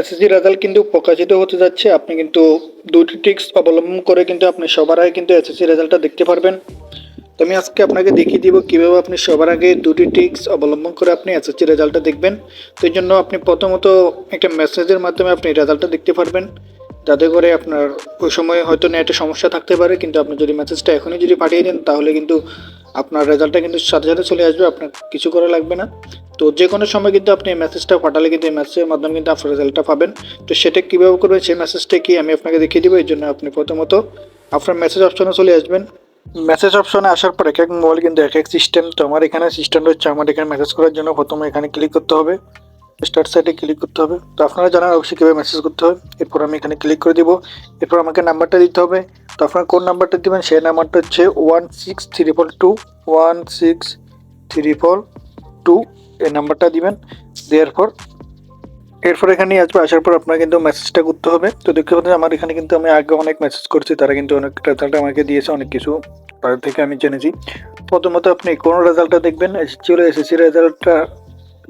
SSC result কিন্তু প্রকাশিত হতে যাচ্ছে, আপনি কিন্তু দুটি ট্রিক্স অবলম্বন করে কিন্তু আপনি সবার আগে কিন্তু এসএসসি রেজাল্টটা দেখতে পারবেন। তো আমি আজকে আপনাকে দেখিয়ে দিব কীভাবে আপনি সবার আগে দুটি ট্রিক্স অবলম্বন করে আপনি এসএসসি রেজাল্টটা দেখবেন। তো জন্য আপনি প্রথমত একটা মেসেজের মাধ্যমে আপনি রেজাল্টটা দেখতে পারবেন। যাতে করে আপনার ওই সময় হয়তো নেটে সমস্যা থাকতে পারে, কিন্তু আপনি যদি মেসেজটা এখনই যদি পাঠিয়ে দেন, তাহলে কিন্তু আপনার রেজাল্টটা কিন্তু সাথে সাথে চলে আসবে, আপনার কিছু করা লাগবে না। তো যে কোনো সময় কিন্তু আপনি এই মেসেজটা পাঠালে কিন্তু এই মেসেজের মাধ্যমে কিন্তু আপনার রেজাল্টটা পাবেন। তো সেটা কীভাবে করবেন, সেই মেসেজটা কি আমি আপনাকে দেখিয়ে দিব, এই জন্য আপনি প্রথমত আপনার মেসেজ অপশনে চলে আসবেন। মেসেজ অপশনে আসার পর এক এক মোবাইল কিন্তু এক এক সিস্টেম তো আমার এখানে সিস্টেমটা হচ্ছে আমার এখানে মেসেজ করার জন্য প্রথমে এখানে ক্লিক করতে হবে। স্টার্ট সাইটে ক্লিক করতে হবে। তো আপনারা জানান অবশ্যই কীভাবে মেসেজ করতে হবে এরপর আমি এখানে ক্লিক করে দিব। এরপর আমাকে নাম্বারটা দিতে হবে। তো আপনার কোন নাম্বারটা দিবেন? সেই নাম্বারটা হচ্ছে one six three four two one six three four two এই নাম্বারটা দিবেন। দেওয়ার পর, এরপর এখানে আসবে। আসার পর আপনার কিন্তু মেসেজটা করতে হবে। তো দেখতে পাচ্ছেন, আমার এখানে কিন্তু আমি আগে অনেক মেসেজ করছি। তারা কিন্তু অনেক রেজাল্ট আমাকে দিয়েছে, অনেক কিছু তাদের থেকে আমি জেনেছি। প্রথমত আপনি কোন রেজাল্টটা দেখবেন? এসএসসি হলে এসএসসি রেজাল্টটা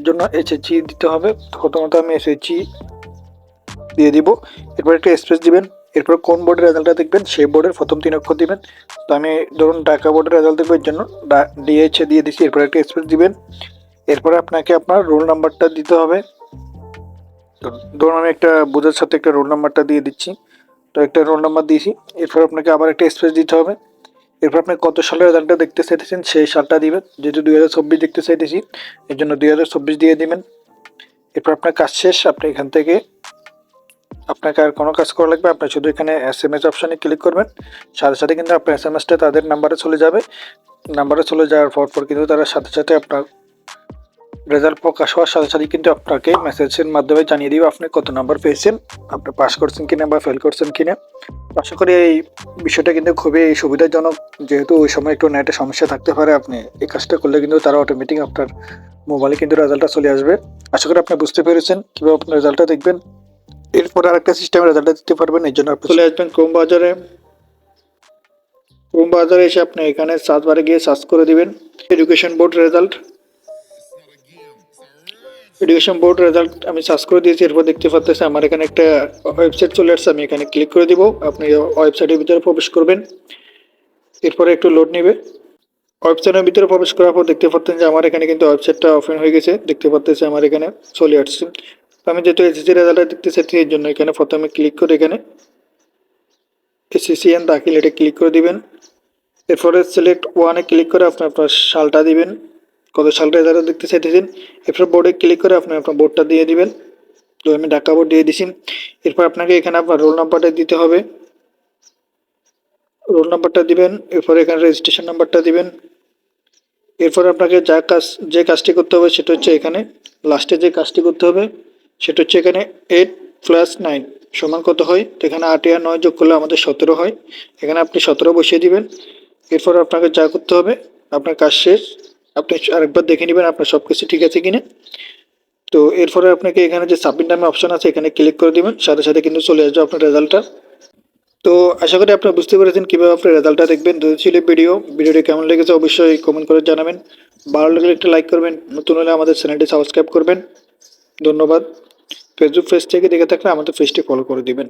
জন্য এসএসসি দিতে হবে। প্রথমত আমি এসএসসি দিয়ে দিব। এরপর একটা স্পেস দিবেন। এরপর কোন বোর্ডের রেজাল্টটা দেখবেন? সেই বোর্ডের প্রথম তিন অক্ষর দিবেন। তো আমি ধরুন ঢাকা বোর্ডের রেজাল্ট দেখব এর জন্য। ডিএইচে দিয়ে দিচ্ছি এরপর একটা স্পেস দিবেন। এরপরে আপনাকে আপনার রোল নাম্বারটা দিতে হবে। ধরুন আমি একটা বোঝার সাথে একটা রোল নাম্বারটা দিয়ে দিচ্ছি। তো একটা রোল নাম্বার দিয়েছি। এরপর আপনাকে আবার একটা স্পেস দিতে হবে। এরপর আপনি কত সালের রেজাল্টটা দেখতে চাইতেছেন, সেই সালটা দিবেন। যেহেতু দুই হাজার চব্বিশ দেখতে চাইতেছি, এর জন্য দুই হাজার চব্বিশ দিয়ে দিবেন। এরপর আপনার কাজ শেষ। আপনি এখান থেকে আপনাকে আর কোনো কাজ করা লাগবে, আপনি শুধু এখানে এস এম এস অপশানে ক্লিক করবেন। সাথে সাথে কিন্তু আপনার এস এম এসটা তাদের নাম্বারে চলে যাবে। নাম্বারে চলে যাওয়ার পর পর কিন্তু তারা সাথে সাথে আপনার রেজাল্ট প্রকাশ হওয়ার সাথে সাথে কিন্তু আপনাকে মেসেজের মাধ্যমে জানিয়ে দিবে আপনি কত নাম্বার পেয়েছেন, আপনি পাস করছেন কিনা বা ফেল করছেন কিনা। আশা করি এই বিষয়টা কিন্তু খুবই সুবিধাজনক, যেহেতু ওই সময় একটু নেটে সমস্যা থাকতে পারে, আপনি এই কাজটা করলে কিন্তু তারা অটোমেটিক আপনার মোবাইলে কিন্তু রেজাল্টটা চলে আসবে। আশা করি আপনি বুঝতে পেরেছেন, কীভাবে আপনার রেজাল্টটা দেখবেন। এরপর আরেকটা সিস্টেমে রেজাল্টটা দিতে পারবেন এই জন্য আপনি চলে আসবেন ক্রোম বাজারে। ক্রোম বাজারে এসে আপনি এখানে সার্চ বারে গিয়ে সার্চ করে দিবেন education board result education board result আমি সার্চ করে দিয়েছি, এরপর দেখতে পাচ্ছেন আমার এখানে একটা ওয়েবসাইট চলে আসছে, আমি এখানে ক্লিক করে দিব, আপনি ওয়েবসাইটের ভিতরে প্রবেশ করবেন। এরপরে একটু লোড নেবে। ওয়েবসাইটের ভিতরে প্রবেশ করার পর দেখতে পাচ্ছেন যে আমার এখানে কিন্তু ওয়েবসাইটটা ওপেন হয়ে গেছে, দেখতে পাচ্ছেন আমার এখানে চলে আসছে। তো আমি যেহেতু এসএসসি রেজাল্টটা দেখতে চাইছি এর জন্য এখানে প্রথমে ক্লিক করে এখানে এসএসসি এন দাখিল এটা ক্লিক করে দিবেন। এরপরে সিলেক্ট ওয়ানে ক্লিক করে আপনি আপনার সালটা দিবেন। কত সালটা রেজাল্ট দেখতে চাইতেছেন এরপর বোর্ডে ক্লিক করে আপনি আপনার বোর্ডটা দিয়ে দিবেন। তো আমি ঢাকা বোর্ড দিয়ে দিছি। এরপর আপনাকে এখানে আপনার রোল নাম্বারটা দিতে হবে। রোল নাম্বারটা দিবেন, এরপর এখানে রেজিস্ট্রেশন নাম্বারটা দিবেন। এরপর আপনাকে যা কাজ, যে কাজটি করতে হবে, সেটা হচ্ছে এখানে লাস্টে যে কাজটি করতে হবে সেটা হচ্ছে এখানে এইট প্লাস নাইন সমান কত হয়? এখানে আট আর নয় যোগ করলে আমাদের সতেরো হয়। এখানে আপনি সতেরো বসিয়ে দিবেন। এরপর আপনাকে যা করতে হবে, আপনার কাজ শেষ। আপনি আরেকবার দেখে নেবেন আপনার সব কিছু ঠিক আছে কিনা। তো এরপরে আপনাকে এখানে যে সাবমিট নামে অপশন আছে, এখানে ক্লিক করে দিবেন। সাথে সাথে কিন্তু চলে আসবে আপনার রেজাল্টটা তো আশা করি আপনি বুঝতে পেরেছেন কীভাবে আপনার রেজাল্টটা দেখবেন। যদি ছিল ভিডিও ভিডিওটি কেমন লেগেছে অবশ্যই কমেন্ট করে জানাবেন। ভালো লাগলে একটা লাইক করবেন। নতুন হলে আমাদের চ্যানেলটি সাবস্ক্রাইব করবেন। ধন্যবাদ। ফেসবুক পেজ থেকে দেখে থাকলে আমাদের পেজটি ফলো করে দিবেন।